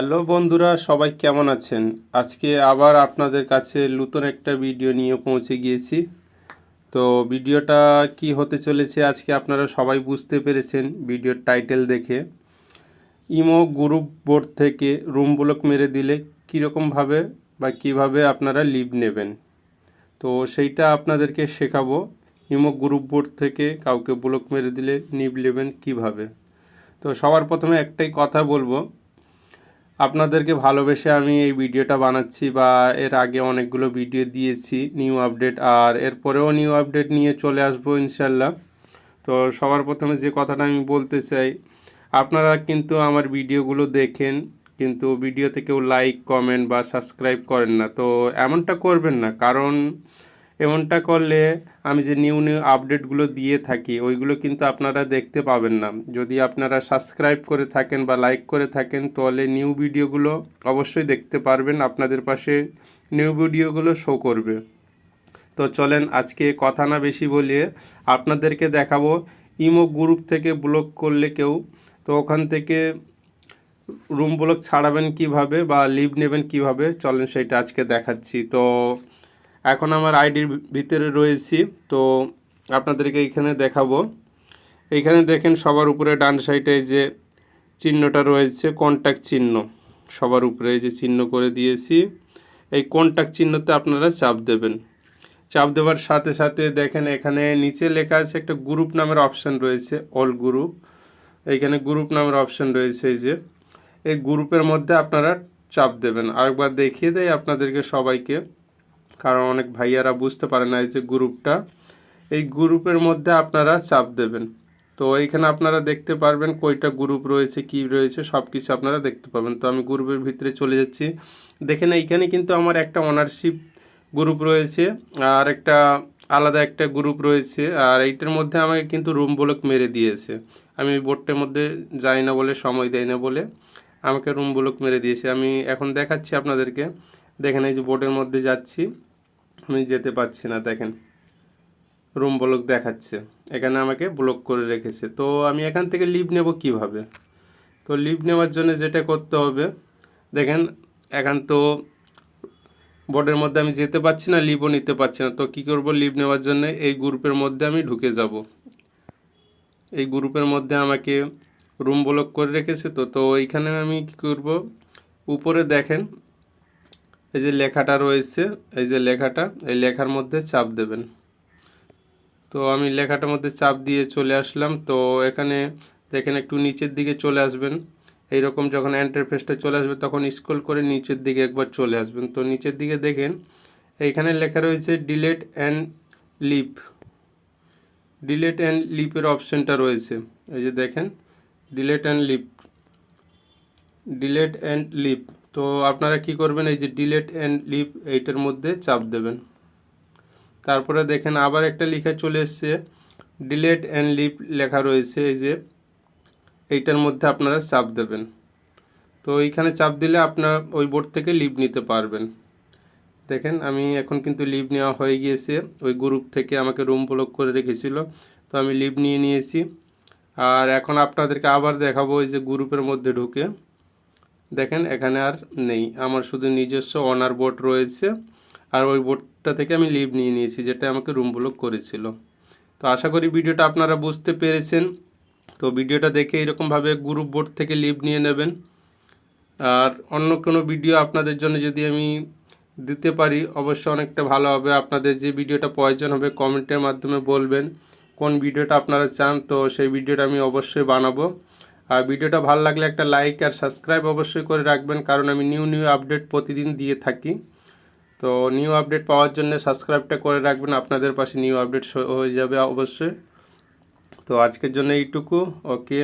Hello বন্ধুরা, সবাই কেমন আছেন? আজকে আবার আপনাদের কাছে নতুন একটা ভিডিও নিয়ে পৌঁছে গিয়েছি। তো ভিডিওটা কি হতে চলেছে আজকে আপনারা সবাই বুঝতে পেরেছেন ভিডিওর টাইটেল দেখে। ইমো গ্রুপ বোর্ড থেকে রুম ব্লক মেরে দিলে কীরকমভাবে বা কীভাবে আপনারা লিভ নেবেন? তো সেইটা আপনাদেরকে শেখাবো। ইমো গ্রুপ বোর্ড থেকে কাউকে ব্লক মেরে দিলে নিভ নেবেন কীভাবে? তো সবার প্রথমে একটাই কথা বলব আপনাদেরকে ভালোবেসে আমি এই ভিডিওটা বানাচ্ছি বা এর আগে অনেকগুলো ভিডিও দিয়েছি নিউ আপডেট, আর এরপরেও নিউ আপডেট নিয়ে চলে আসব ইনশাল্লাহ তো সবার প্রথমে যে কথাটা আমি বলতে চাই, আপনারা কিন্তু আমার ভিডিওগুলো দেখেন, কিন্তু ভিডিওতে কেউ লাইক কমেন্ট বা সাবস্ক্রাইব করেন না। তো এমনটা করবেন না, কারণ এমনটা করলে আমি যে নিউ নিউ আপডেটগুলো দিয়ে থাকি, ওইগুলো কিন্তু আপনারা দেখতে পাবেন না। যদি আপনারা সাবস্ক্রাইব করে থাকেন বা লাইক করে থাকেন, তাহলে নিউ ভিডিওগুলো অবশ্যই দেখতে পারবেন, আপনাদের পাশে নিউ ভিডিওগুলো শো করবে। তো চলেন আজকে কথা না বেশি বলিয়ে আপনাদেরকে দেখাবো ইমো গ্রুপ থেকে ব্লক করলে কেউ, তো ওখান থেকে রুম ব্লক ছাড়াবেন কীভাবে বা লিভ নেবেন কীভাবে, চলেন সেটা আজকে দেখাচ্ছি। তো এখন আমার আইডির ভিতরে রয়েছি, তো আপনাদেরকে এইখানে দেখাবো। এইখানে দেখেন সবার উপরে ডান সাইডে যে চিহ্নটা রয়েছে কন্ট্যাক্ট চিহ্ন। সবার উপরে যে চিহ্ন করে দিয়েছি। এই কন্ট্যাক্ট চিহ্নতে আপনারা চাপ দেবেন। চাপ দেওয়ার সাথে সাথে দেখেন এখানে নিচে লেখা আছে একটা গ্রুপ নামের অপশান রয়েছে অল গ্রুপ এইখানে গ্রুপ নামের অপশান রয়েছে এই যে। এই গ্রুপের মধ্যে আপনারা চাপ দেবেন। আরেকবার দেখিয়ে দেয় আপনাদেরকে সবাইকে। কারণ অনেক ভাইয়ারা বুঝতে পারে না এই যে গ্রুপটা। এই গ্রুপের মধ্যে আপনারা চাপ দেবেন। তো এইখানে আপনারা দেখতে পারবেন কয়টা গ্রুপ রয়েছে, কি রয়েছে সব কিছু আপনারা দেখতে পাবেন। তো আমি গ্রুপের ভিতরে চলে যাচ্ছি। দেখেন, এইখানে কিন্তু আমার একটা অনারশিপ গ্রুপ রয়েছে, আর একটা আলাদা একটা গ্রুপ রয়েছে, আর এইটার মধ্যে আমাকে কিন্তু রুম ব্লক মেরে দিয়েছে। আমি বোর্ডটার মধ্যে যাই না বলে, সময় দেয় না বলে, আমাকে রুম ব্লক মেরে দিয়েছে। আমি এখন দেখাচ্ছি আপনাদেরকে। দেখেন, এই যে বোর্ডের মধ্যে যাচ্ছি, আমি যেতে পারছি না, দেখেন। রুম ব্লক দেখাচ্ছে। এখানে আমাকে ব্লক করে রেখেছে। তো আমি এখান থেকে লিভ নেব কীভাবে? তো লিভ নেওয়ার জন্য যেটা করতে হবে, দেখেন, এখন তো বোর্ডের মধ্যে আমি যেতে পারছি না লিভও নিতে পারছি না। তো কী করব? লিভ নেওয়ার জন্য এই গ্রুপের মধ্যে আমি ঢুকে যাব। এই গ্রুপের মধ্যে আমাকে রুম ব্লক করে রেখেছে তো তো এইখানে আমি কী করব? উপরে দেখেন এই যে লেখাটা রয়েছে, এই যে লেখাটা, এই লেখার মধ্যে চাপ দেবেন। তো আমি লেখাটার মধ্যে চাপ দিয়ে চলে আসলাম। তো এখানে দেখেন একটু নিচের দিকে চলে আসবেন। এইরকম যখন এন্টারফেসটা চলে আসবে, তখন স্ক্রল করে নিচের দিকে একবার চলে আসবেন। তো নিচের দিকে দেখেন, এইখানে লেখা রয়েছে delete and leave delete and লিপের অপশানটা রয়েছে। এই যে দেখেন delete and leave delete and leave তো আপনারা কি করবেন, এই যে ডিলেট অ্যান্ড লিভ এইটার মধ্যে চাপ দেবেন। তারপরে দেখেন আবার একটা লেখা চলে এসছে ডিলেট অ্যান্ড লিভ লেখা রয়েছে, এই যে এইটার মধ্যে আপনারা চাপ দেবেন। তো এইখানে চাপ দিলে আপনার ওই বোর্ড থেকে লিভ নিতে পারবেন। দেখেন আমি এখন কিন্তু লিভ নেওয়া হয়ে গিয়েছে, ওই গ্রুপ থেকে আমাকে রুম ব্লক করে রেখেছিল, তো আমি লিভ নিয়ে নিয়েছি। আর এখন আপনাদেরকে আবার দেখাবো, ওই যে গ্রুপের মধ্যে ঢুকে। দেখেন, এখানে আর নেই। আমার শুধু নিজস্ব অনার বোর্ড রয়েছে। আর ওই বোর্ডটা থেকে আমি লিভ নিয়ে নিয়েছি, যেটা আমাকে রুম ব্লক করেছিল। তো আশা করি ভিডিওটা আপনারা বুঝতে পেরেছেন। তো ভিডিওটা দেখে এরকমভাবে গ্রুপ বোর্ড থেকে লিভ নিয়ে নেবেন। আর অন্য কোনো ভিডিও আপনাদের জন্য যদি আমি দিতে পারি, অবশ্যই অনেকটা ভালো হবে। আপনাদের যে ভিডিওটা প্রয়োজন হবে কমেন্টের মাধ্যমে বলবেন। কোন ভিডিওটা আপনারা চান, তো সেই ভিডিওটা আমি অবশ্যই বানাবো। আর ভিডিওটা ভালো লাগলে একটা লাইক আর সাবস্ক্রাইব অবশ্যই করে রাখবেন, কারণ আমি নিউ নিউ আপডেট প্রতিদিন দিয়ে থাকি। তো নিউ আপডেট পাওয়ার জন্য সাবস্ক্রাইবটা করে রাখবেন, আপনাদের পাশে নিউ আপডেট হয়ে যাবে অবশ্যই। তো আজকের জন্য এইটুকু ওকে